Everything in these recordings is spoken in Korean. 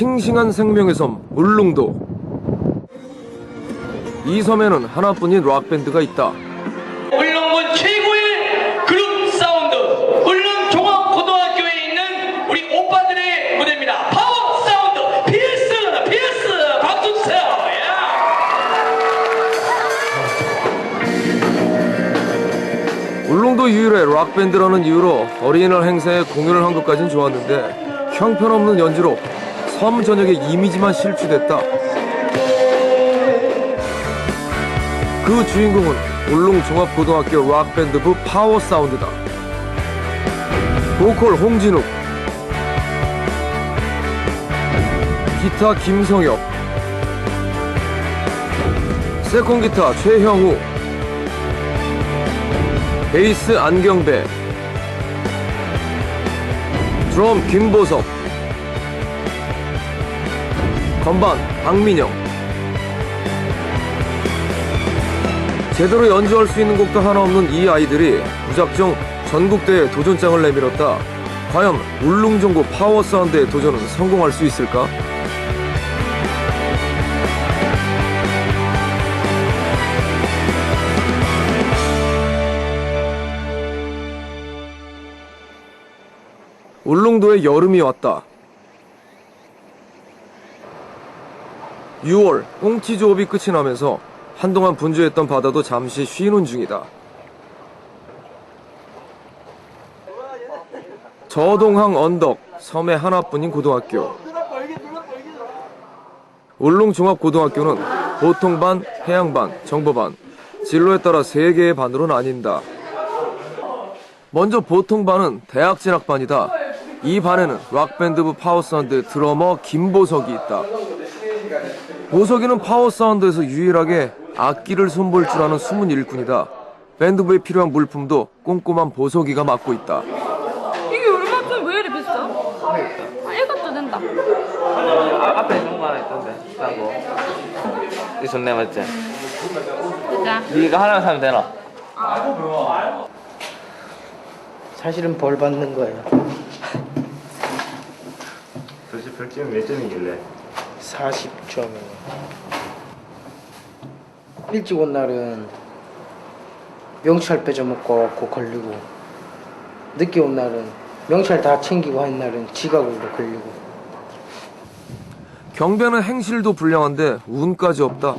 싱싱한 생명의 섬 울릉도 이 섬에는 하나뿐인 락밴드가 있다 울릉군 최고의 그룹 사운드 울릉 종합고등학교에 있는 우리 오빠들의 무대입니다. 파워 사운드 PS PS 박수 주세요. 야! 울릉도 유일의 락밴드라는 이유로 어린이날 행사에 공연을 한 것까진 좋았는데 형편없는 연주로 섬 전역의 이미지만 실추됐다. 그 주인공은 울릉 종합고등학교 락밴드부 파워 사운드다. 보컬 홍진욱. 기타 김성엽. 세컨 기타 최형우. 베이스 안경배. 드럼 김보석 건반 박민영 제대로 연주할 수 있는 곡도 하나 없는 이 아이들이 무작정 전국대회 도전장을 내밀었다 과연 울릉정고 파워 사운드의 도전은 성공할 수 있을까? 울릉도에 여름이 왔다. 6월 꽁치 조업이 끝이 나면서 한동안 분주했던 바다도 잠시 쉬는 중이다. 저동항 언덕 섬의 하나뿐인 고등학교. 울릉종합고등학교는 보통반, 해양반, 정보반, 진로에 따라 세 개의 반으로 나뉜다. 먼저 보통반은 대학 진학반이다. 이 반에는 락밴드부 파워사운드 드러머 김보석이 있다. 보석이는 파워 사운드에서 유일하게 악기를 손볼 줄 아는 숨은 일꾼이다. 밴드부에 필요한 물품도 꼼꼼한 보석이가 맡고 있다. 이게 얼마 좀왜 이리 비싸? 아, 이것도 된다. 아, 앞에 있는 거 하나 있던데 싸고 이 좋네 맞지? 진짜. 네가 하나 사면 되나? 사실은 벌 받는 거예요. 도대체 별점이 몇 점이길래? 40점이요. 일찍 온 날은 명찰 빼줘먹고 고 걸리고 늦게 온 날은 명찰 다 챙기고 한 날은 지각으로 걸리고 경배는 행실도 불량한데 운까지 없다.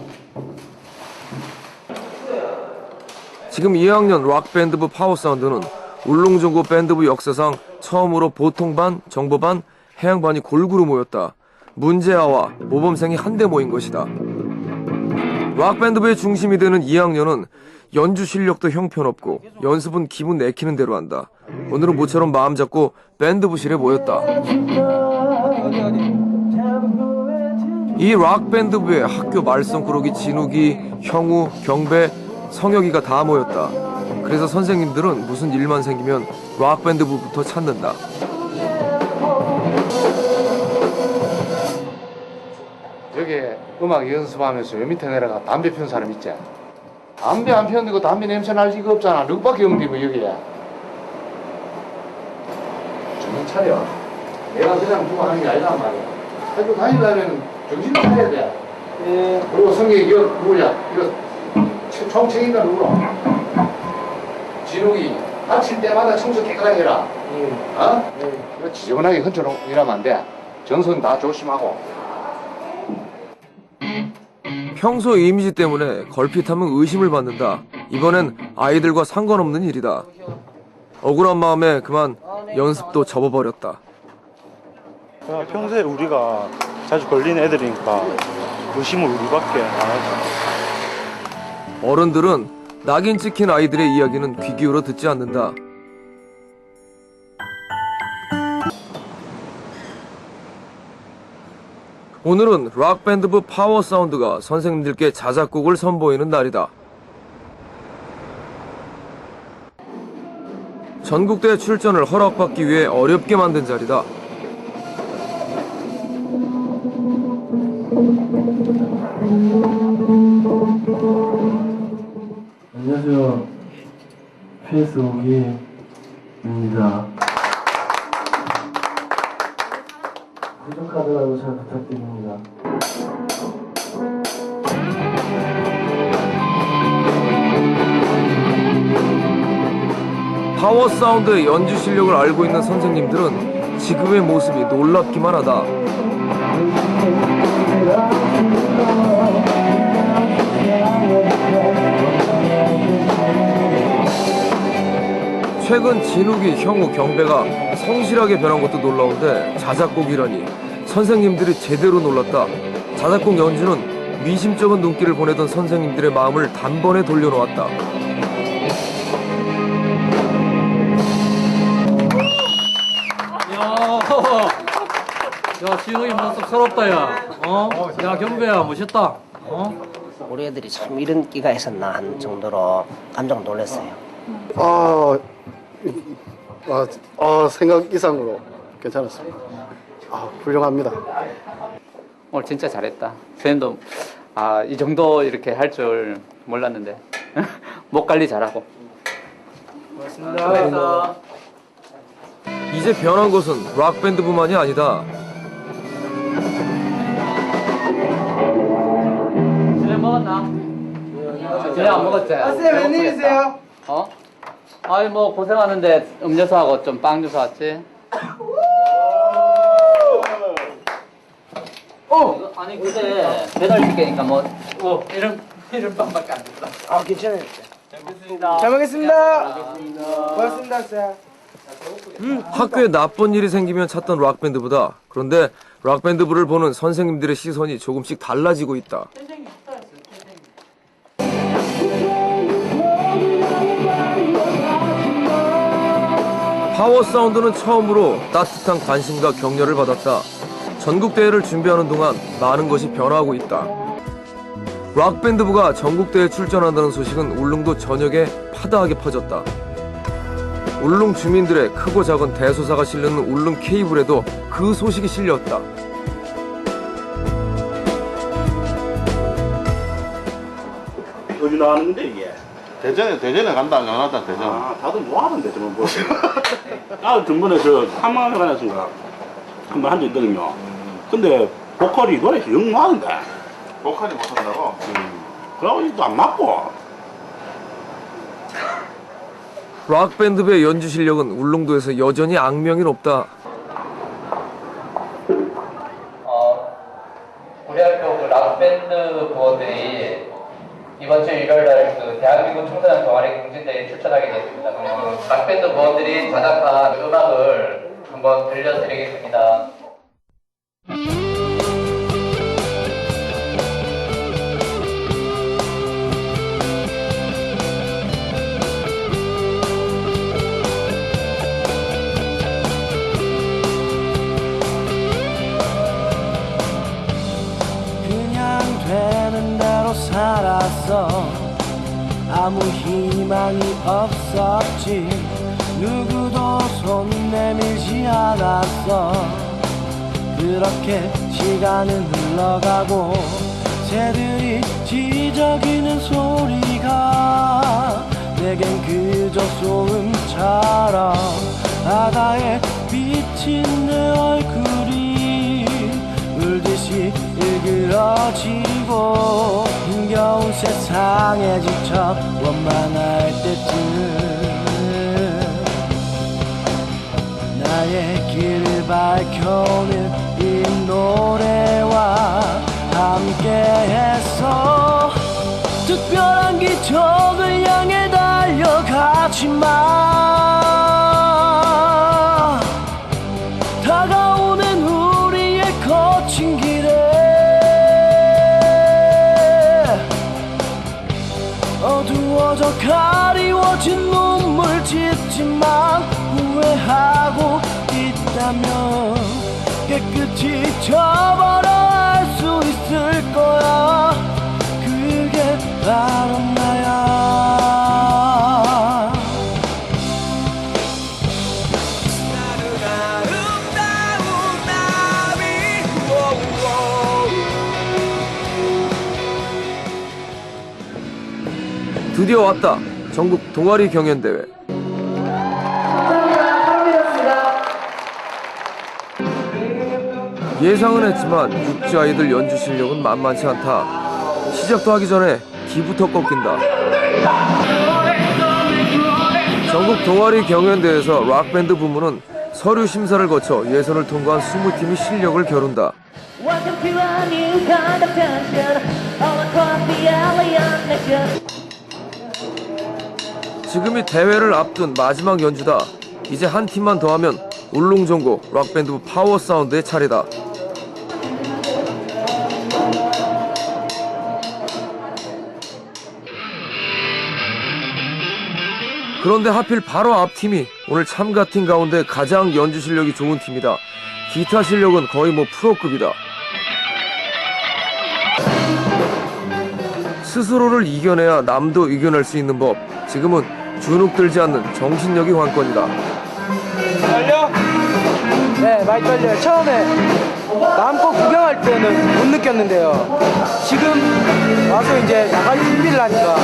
지금 2학년 락밴드부 파워사운드는 울릉정고 밴드부 역사상 처음으로 보통반, 정보반, 해양반이 골고루 모였다. 문제아와 모범생이 한데 모인 것이다. 락밴드부의 중심이 되는 2학년은 연주 실력도 형편없고 연습은 기분 내키는 대로 한다. 오늘은 모처럼 마음 잡고 밴드부실에 모였다. 이 락밴드부에 학교 말썽꾸러기 진욱이, 형우, 경배, 성혁이가 다 모였다. 그래서 선생님들은 무슨 일만 생기면 락밴드부부터 찾는다. 여기 음악 연습하면서 요 밑에 내려가 담배 피운 사람 있지? 담배 안 피웠는데 그 담배 냄새 날 리가 없잖아. 너밖에 없는데 뭐 여기에. 정신 차려. 내가 그냥 두고 하는 게 아니란 말이야. 학교 다니려면 정신 차려야 돼. 예. 그리고 성경이 이거 누구냐? 이거 청- 총책인가 누구로? 진욱이 다칠 때마다 청소 깨끗하게 해라. 예. 어? 예. 이거 지저분하게 흔들어 이러면 안 돼. 전선 다 조심하고. 평소 이미지 때문에 걸핏하면 의심을 받는다. 이번엔 아이들과 상관없는 일이다. 억울한 마음에 그만 연습도 접어버렸다. 그냥 평소에 우리가 자주 걸리는 애들이니까 의심을 우리밖에 안 하죠. 어른들은 낙인 찍힌 아이들의 이야기는 귀 기울여 듣지 않는다. 오늘은 락밴드부 파워 사운드가 선생님들께 자작곡을 선보이는 날이다. 전국대회 출전을 허락받기 위해 어렵게 만든 자리다. 안녕하세요. PS 오기입니다. 부족하더라도 잘 부탁드립니다. 파워 사운드의 연주 실력을 알고 있는 선생님들은 지금의 모습이 놀랍기만 하다. 최근 진욱이 형우 경배가 성실하게 변한 것도 놀라운데 자작곡이라니 선생님들이 제대로 놀랐다. 자작곡 연주는 미심쩍은 눈길을 보내던 선생님들의 마음을 단번에 돌려놓았다. 야, 진욱이 모습 서럽다, 야. 어? 야, 경배야, 멋있다. 어? 우리 애들이 참 이런 끼가 있었나 한 정도로 깜짝 놀랐어요. 아, 아, 아, 생각 이상으로 괜찮았습니다. 아, 훌륭합니다. 오늘 진짜 잘했다. 선생님도 아, 이 정도 이렇게 할 줄 몰랐는데 목 관리 잘하고. 고맙습니다. 이제 변한 것은 락밴드뿐만이 아니다. 저녁 먹었나? 저녁 안 먹었지? 아, 쌤, 웬일이세요? 어? 아이, 뭐, 고생하는데 음료수하고 좀 빵 주워 왔지? 아니, 근데 배달 시키니까 뭐, 뭐, 이런, 이런 빵밖에 안 줬어. 아 괜찮아요. 잘 먹겠습니다. 고맙습니다, 쌤. 학교에 나쁜 일이 생기면 찾던 락밴드보다 그런데 락밴드부를 보는 선생님들의 시선이 조금씩 달라지고 있다. 파워 사운드는 처음으로 따뜻한 관심과 격려를 받았다. 전국 대회를 준비하는 동안 많은 것이 변화하고 있다. 락밴드부가 전국 대회에 출전한다는 소식은 울릉도 전역에 파다하게 퍼졌다. 울릉 주민들의 크고 작은 대소사가 실리는 울릉 케이블에도 그 소식이 실렸다. 어디 나가는 건데, 이게? 대전에 대전에 간다 안 간다 대전. 아, 다들 뭐 하는데, 저는 뭐. 나 전번에 저 한마관에서인가 한 번 한 적 있거든요. 근데 보컬이 노래에서 영 많은데. 보컬이 못한다고? 그러고 또안 맞고. 락 밴드부의 연주 실력은 울릉도에서 여전히 악명이 높다. 어, 우리 학교 그 락밴드 부원들이 이번 주 일요일 날그 대한민국 청소년 동아리 경진대회에 출전하게 됐습니다. 그럼 락밴드 부원들이 자작한 음악을 한번 들려드리겠습니다. 살았어 아무 희망이 없었지 누구도 손 내밀지 않았어. 그렇게 시간은 흘러가고 새들이 지저귀는 소리가 내겐 그저 소음처럼 바다에 비친 내 얼굴이 물듯이 일그러지고 힘겨운 세상에 지쳐 원망할 때쯤 나의 길을 밝혀오는 이 노래와 함께해서 특별한 기적을 향해 달려가지마. 다가오는 우리의 거친 길에 어두워져 가리워진 눈물 짓지만 후회하고 있다면 깨끗이 접어라 할수 있을 거야 그게 바로 나야 드디어 왔다. 전국 동아리 경연대회. 예상은 했지만 육지 아이들 연주 실력은 만만치 않다. 시작도 하기 전에 기부터 꺾인다. 전국 동아리 경연대회에서 락밴드 부문은 서류 심사를 거쳐 예선을 통과한 20팀이 실력을 겨룬다. 지금이 대회를 앞둔 마지막 연주다. 이제 한 팀만 더하면 울릉종고 락밴드 파워 사운드의 차례다. 그런데 하필 바로 앞 팀이 오늘 참가팀 가운데 가장 연주 실력이 좋은 팀이다. 기타 실력은 거의 뭐 프로급이다. 스스로를 이겨내야 남도 이겨낼 수 있는 법. 지금은 주눅 들지 않는 정신력이 관건이다. 네, 많이 떨려요. 처음에 마음껏 구경할 때는 못 느꼈는데요. 지금 와서 이제 나갈 준비를 하니까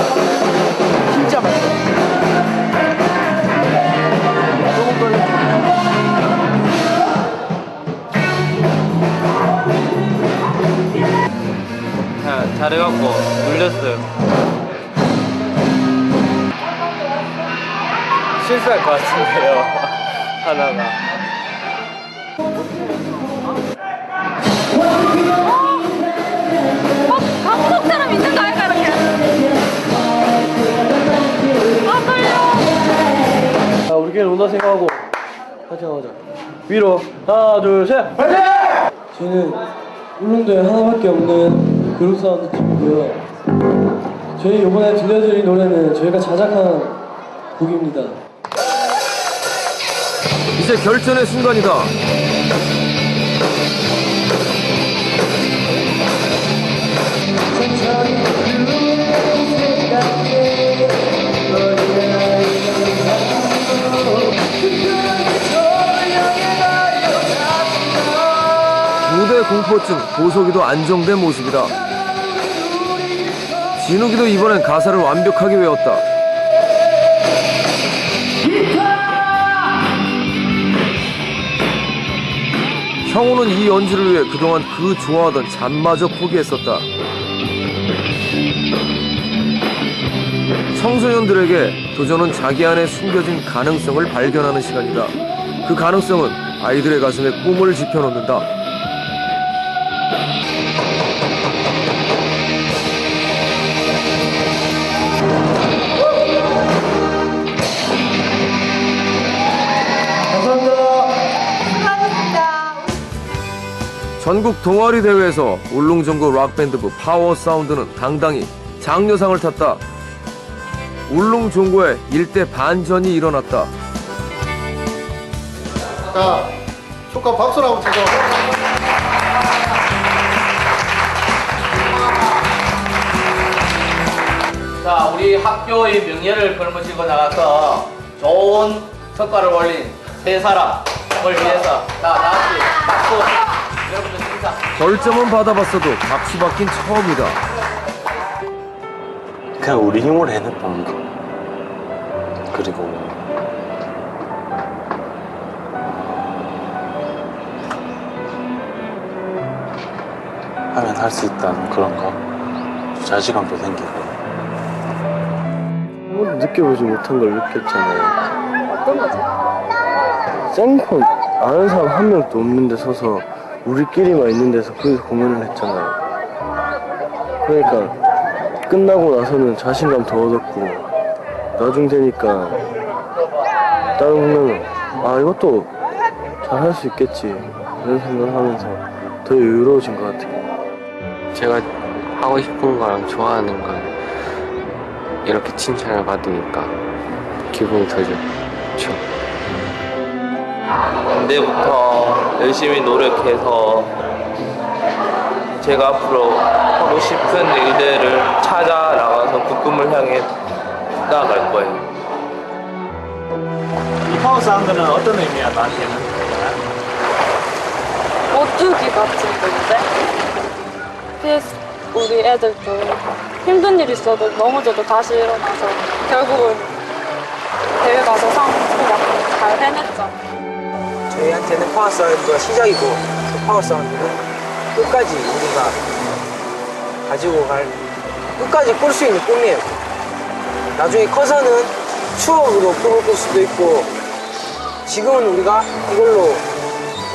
잘해갖고 눌렸어요. 실수할 것 같은데요. 하나가. 어? 있는 거 이렇게 아 떨려 자, 우리끼리 논다 생각하고 하자 하자. 위로 하나 둘 셋. 저는 울릉도에 하나밖에 없는 그룹 사운드 팀이고요. 저희 이번에 들려드릴 노래는 저희가 자작한 곡입니다. 이제 결전의 순간이다. 무대 공포증 보석이도 안정된 모습이다. 진욱이도 이번엔 가사를 완벽하게 외웠다. 형우는 이 연주를 위해 그동안 그 좋아하던 잠마저 포기했었다. 청소년들에게 도전은 자기 안에 숨겨진 가능성을 발견하는 시간이다. 그 가능성은 아이들의 가슴에 꿈을 지펴놓는다. 전국 동아리 대회에서 울릉전구 락밴드부 파워 사운드는 당당히 장려상을 탔다. 울릉종고에 일대 반전이 일어났다. 자, 축하 박수를 한번 쳐줘. 자, 우리 학교의 명예를 걸머쥐고 나가서 좋은 성과를 올린 세 사람을 위해서 다 같이 박수. 벌점은 받아봤어도 박수 받긴 처음이다. 그냥 우리 힘으로 해냈던 거. 그리고 하면 할 수 있다는 그런 거 자신감도 생기고 아무도 느껴보지 못한 걸 느꼈잖아요. 어떤 거지? 생콘 아는 사람 한 명도 없는 데 서서 우리끼리만 있는 데서 거기서 공연을 했잖아요. 그러니까 끝나고 나서는 자신감 더 얻었고 나중 되니까 다른 공연은 아 이것도 잘 할 수 있겠지 이런 생각을 하면서 더 여유로워진 것 같아요. 제가 하고 싶은 거랑 좋아하는 걸 이렇게 칭찬을 받으니까 기분이 더 좋죠. 내일부터 열심히 노력해서 제가 앞으로 하고 싶은 일들을 찾아 나가서 그 꿈을 향해 나아갈 거예요. 이 파워 사운드는 어떤 의미야 나한테는? 오뚜기 같은 건데 PS 우리 애들도 힘든 일 있어도 넘어져도 다시 일어나서 결국은 대회 가서 상 받고 잘 해냈죠 저희한테는 파워 사운드가 시작이고 파워 사운드는 끝까지 우리가 가지고 갈 끝까지 꿀 수 있는 꿈이에요. 나중에 커서는 추억으로 꿈을 꿀 수도 있고 지금은 우리가 이걸로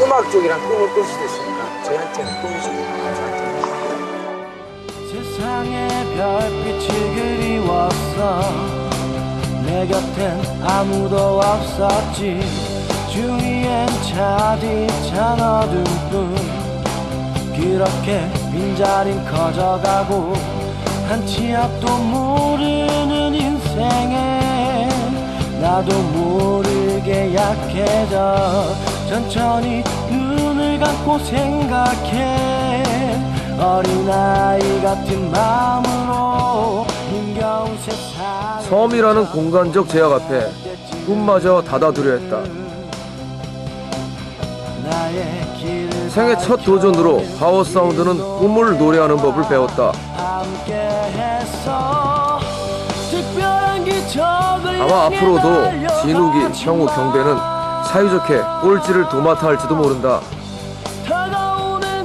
음악 쪽이랑 꿈을 꿀 수도 있으니까 저희한테는 꿈이죠. 세상에 별빛이 그리웠어 내 곁엔 아무도 없었지 주위엔 차디 찬 어둠 뿐 그렇게 빈자린 커져가고 한 치 앞도 모르는 인생에 나도 모르게 약해져 천천히 눈을 감고 생각해 어린아이 같은 마음으로 힘겨운 세상 섬이라는 공간적 제약 앞에 꿈마저 닫아두려 했다. 생애 첫 도전으로 파워 사운드는 꿈을 노래하는 법을 배웠다. 아마 앞으로도 진욱이, 형우, 경배는 사이좋게 꼴찌를 도맡아 할지도 모른다.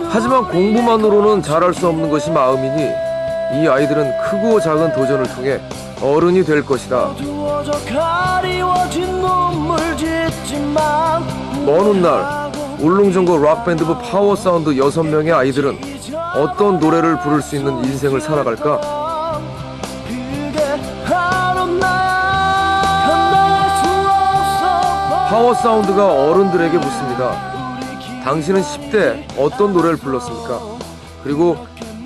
하지만 공부만으로는 잘할 수 없는 것이 마음이니 이 아이들은 크고 작은 도전을 통해 어른이 될 것이다. 먼 훗날 울릉정고 락밴드부 파워 사운드 6명의 아이들은 어떤 노래를 부를 수 있는 인생을 살아갈까? 파워 사운드가 어른들에게 묻습니다. 당신은 10대 어떤 노래를 불렀습니까? 그리고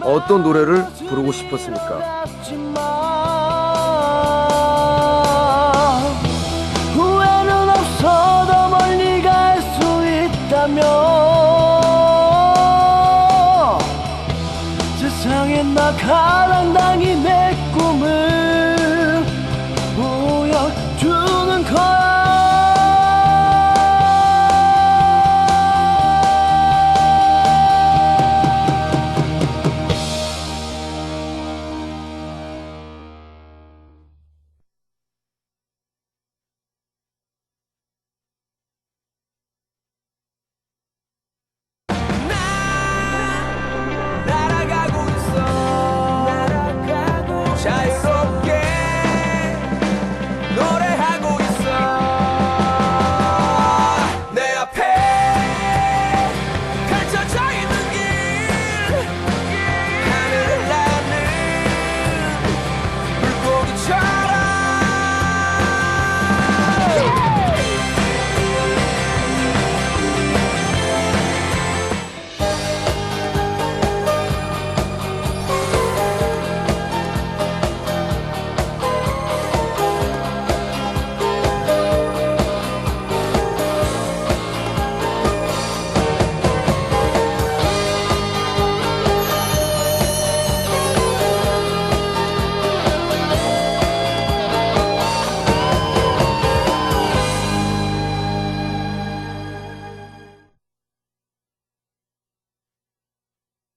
어떤 노래를 부르고 싶었습니까?